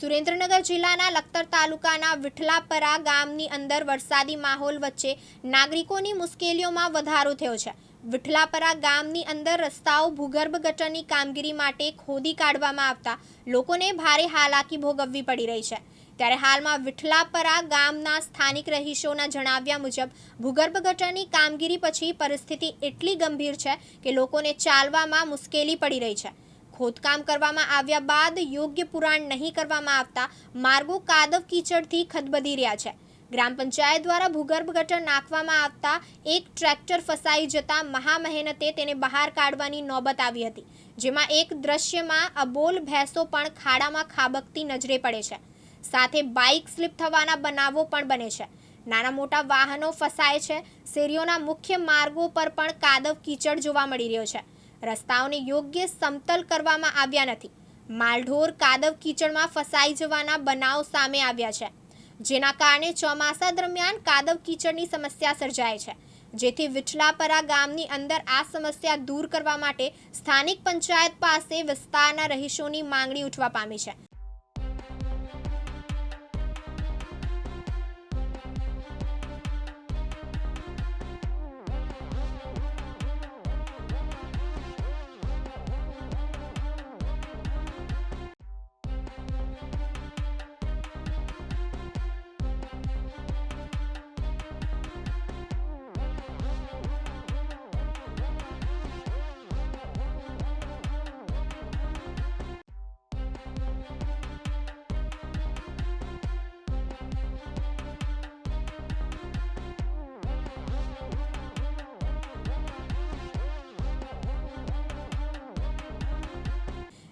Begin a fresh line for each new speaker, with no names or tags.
સુરેન્દ્રનગર જિલ્લાના લખતર તાલુકાના વિઠલાપરા ગામની અંદર વરસાદી માહોલ વચ્ચે નાગરિકોની મુશ્કેલીઓમાં વધારો થયો છે. વિઠલાપરા ગામની અંદર રસ્તાઓ ભૂગર્ભ ગટરની કામગીરી માટે ખોદી કાઢવામાં આવતા લોકોને ભારે હાલાકી ભોગવવી પડી રહી છે. ત્યારે હાલમાં વિઠલાપરા ગામના સ્થાનિક રહીશોના જણાવ્યા મુજબ, ભૂગર્ભ ગટરની કામગીરી પછી પરિસ્થિતિ એટલી ગંભીર છે કે લોકોને ચાલવામાં મુશ્કેલી પડી રહી છે. ખોદકામ કરવામાં આવ્યા બાદ યોગ્ય પુરાણ નહીં કરવામાં આવતા માર્ગો કાદવ કીચડથી ખદબદી રહ્યા છે. ગ્રામ પંચાયત દ્વારા ભૂગર્ભ ગટર નાખવામાં આવતા એક ટ્રેક્ટર ફસાઈ જતા મહા મહેનતે તેને બહાર કાઢવાની નોબત આવી હતી, જેમાં એક દ્રશ્યમાં અબોલ ભેંસો પણ ખાડામાં ખાબકતી નજરે પડે છે. સાથે બાઇક સ્લીપ થવાના બનાવો પણ બને છે. નાના મોટા વાહનો ફસાય છે. શેરીઓના મુખ્ય માર્ગો પર પણ કાદવ કીચડ જોવા મળી રહ્યો છે. રસ્તાઓને યોગ્ય સમતલ કરવામાં આવ્યા નથી. માલઢોર કાદવ કીચડમાં ફસાઈ જવાના બનાવ સામે આવ્યા છે. જેના કારણે ચોમાસા દરમિયાન કાદવ કીચડની સમસ્યા સર્જાય છે. જેથી વિઠલાપરા ગામની અંદર આ સમસ્યા દૂર કરવા માટે સ્થાનિક પંચાયત પાસે વિસ્તારના રહીશોની માંગણી ઉઠવા પામી છે.